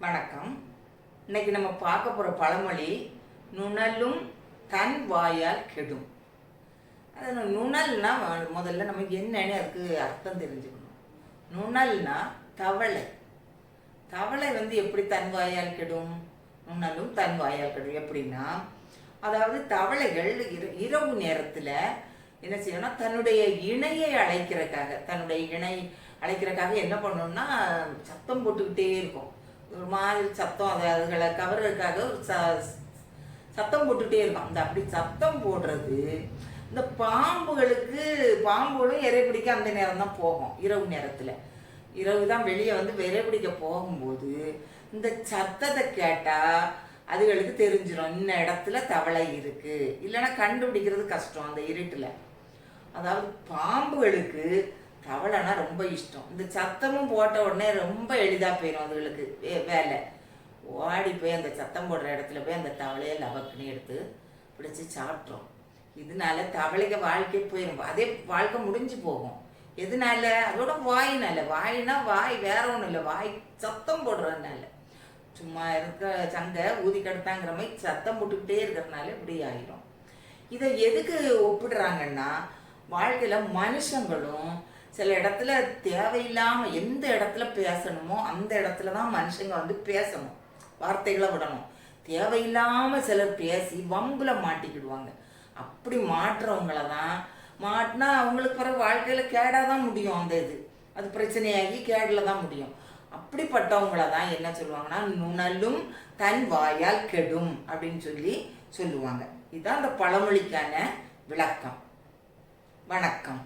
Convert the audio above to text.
வணக்கம். இன்னைக்கு நம்ம பார்க்க போகிற பழமொழி நுணலும் தன் வாயால் கெடும். அது நுணல்னா முதல்ல நம்ம என்னன்னு அதுக்கு அர்த்தம் தெரிஞ்சுக்கணும். நுணல்னா தவளை. தவளை வந்து எப்படி தன் வாயால் கெடும்? நுணலும் தன் வாயால் கெடும். எப்படின்னா அதாவது தவளைகள் இர- இரவு நேரத்தில் என்ன செய்யணும்னா தன்னுடைய இணையை அழைக்கிறதுக்காக தன்னுடைய இணை அழைக்கிறதுக்காக என்ன பண்ணணும்னா சத்தம் போட்டுக்கிட்டே இருக்கும். ஒரு மாதிரி சத்தம் அது அதுகளை கவர்றதுக்காக ஒரு ச சத்தம் போட்டுகிட்டே இருக்கும். அந்த அப்படி சத்தம் போடுறது இந்த பாம்புகளுக்கு பாம்புகளும் இறை பிடிக்க அந்த நேரம் தான் போகும் இரவு நேரத்தில். இரவு தான் வெளியே வந்து இறை பிடிக்க போகும்போது இந்த சத்தத்தை கேட்டால் அதுகளுக்கு தெரிஞ்சிடும் இந்த இடத்துல தவளை இருக்குது இல்லைன்னா கண்டுபிடிக்கிறது கஷ்டம் அந்த இருட்டில். அதாவது பாம்புகளுக்கு தவளைனா ரொம்ப இஷ்டம். இந்த சத்தமும் போட்ட உடனே ரொம்ப எளிதாக போயிடும் அதுகளுக்கு. வே- வேலை. ஓடி போய் அந்த சத்தம் போடுற இடத்துல போய் அந்த தவளையை லவக்குன்னு எடுத்து பிடிச்சி சாப்பிட்றோம் இதனால தவளைக்கு வாழ்க்கை போயிடும் அதே வாழ்க்கை முடிஞ்சு போகும். எதனால? அதோட வாயினால. வாயினா வாய் வேற ஒன்றும் இல்லை. வாய் சத்தம் போடுறதுனால. சும்மா இருக்க சங்கை ஊதி கடுத்தாங்கிற மாதிரி சத்தம் போட்டுக்கிட்டே இருக்கிறனால இப்படி ஆயிரும். இதை எதுக்கு ஒப்பிடுறாங்கன்னா வாழ்க்கையில் மனுஷங்களும் சில இடத்துல தேவையில்லாம எந்த இடத்துல பேசணுமோ அந்த இடத்துல தான் மனுஷங்க வந்து பேசணும். வார்த்தைகளை விடணும். தேவையில்லாம சிலர் பேசி வம்புல மாட்டிக்கிடுவாங்க. அப்படி மாட்டுறவங்கள தான் மாட்டினா அவங்களுக்கு பிறகு வாழ்க்கையில் கேடாக தான் முடியும் அந்த இது. அது பிரச்சனையாகி கேடில் தான் முடியும். அப்படிப்பட்டவங்கள தான் என்ன சொல்லுவாங்கன்னா நுணலும் தன் வாயால் கெடும் அப்படின்னு சொல்லி சொல்லுவாங்க. இதுதான் அந்த பழமொழிக்கான விளக்கம். வணக்கம்.